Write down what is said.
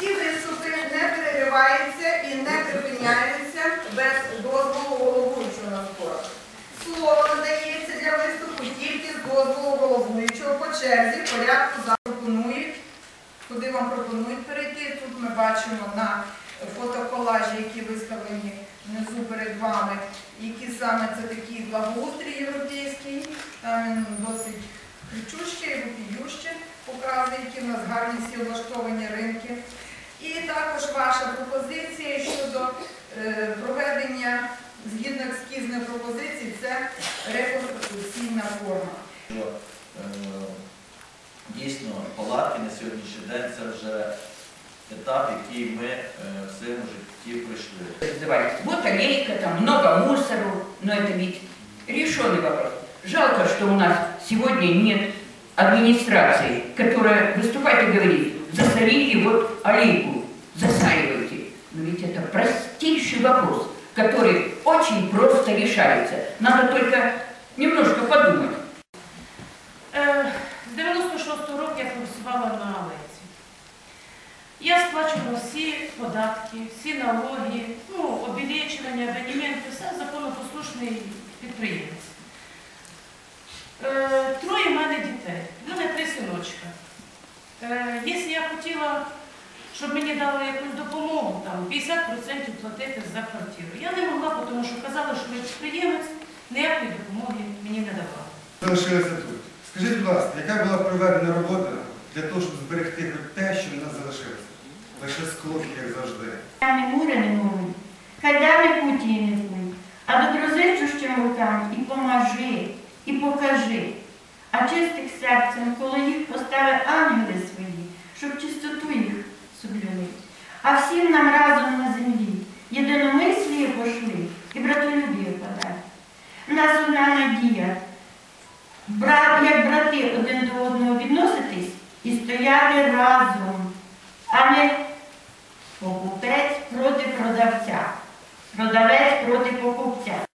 Всі виступи не перериваються і не припиняються без дозволу головуючого зборах. Слово надається для виступу тільки з дозволу головуючого по черзі порядку запропонують. Куди вам пропонують перейти? Тут ми бачимо на фотоколажі, які виставлені внизу перед вами, які саме це такий благоустрій європейський, там він досить кричуще і вопіюще показує, які в нас гарні всі влаштовані ринки І також ваша пропозиція щодо е, проведення згідно ескізної пропозиції, це реконструкційна форма. що е, дійсно палатки на сьогоднішній день це вже етап, який ми е, в своєму житті пройшли. называется. Вот аллейка, там много мусору, но это ведь решенный вопрос. Жалко, что у нас сегодня нет администрации, которая выступает и говорит, засорили вот аллейку, засаивайте. Но ведь это простейший вопрос, который очень просто решается. Надо только немножко подумать. З 96-го року я працювала на Алеці. Я сплачувала всі податки, всі налоги, ну, обілечення, абонементи, все законопослушний підприємець. Е, Троє в мене дітей, в мене три синочка. Якщо я хотіла, щоб мені дали якусь допомогу, там 50% платити за квартиру, я не могла, тому що казали, що ви підприємець, ніякої допомоги мені не давали. залишилися тут. Скажіть, будь ласка, яка була проведена робота для того, щоб зберегти те, що в нас залишилося? Лише скло, як завжди. Я не мури не муру, хай не путі не будь, а доброзичущим рукам і поможи, і покажи. А чистих серцем, коли їх поставить ангели свої, щоб чистоту. А всім нам разом на землі Єдиномислі пошли і братолюбіє подай. У нас одна надія, брат, як брати один до одного відноситись і стояти разом, а не Покупець проти продавця, продавець проти покупця.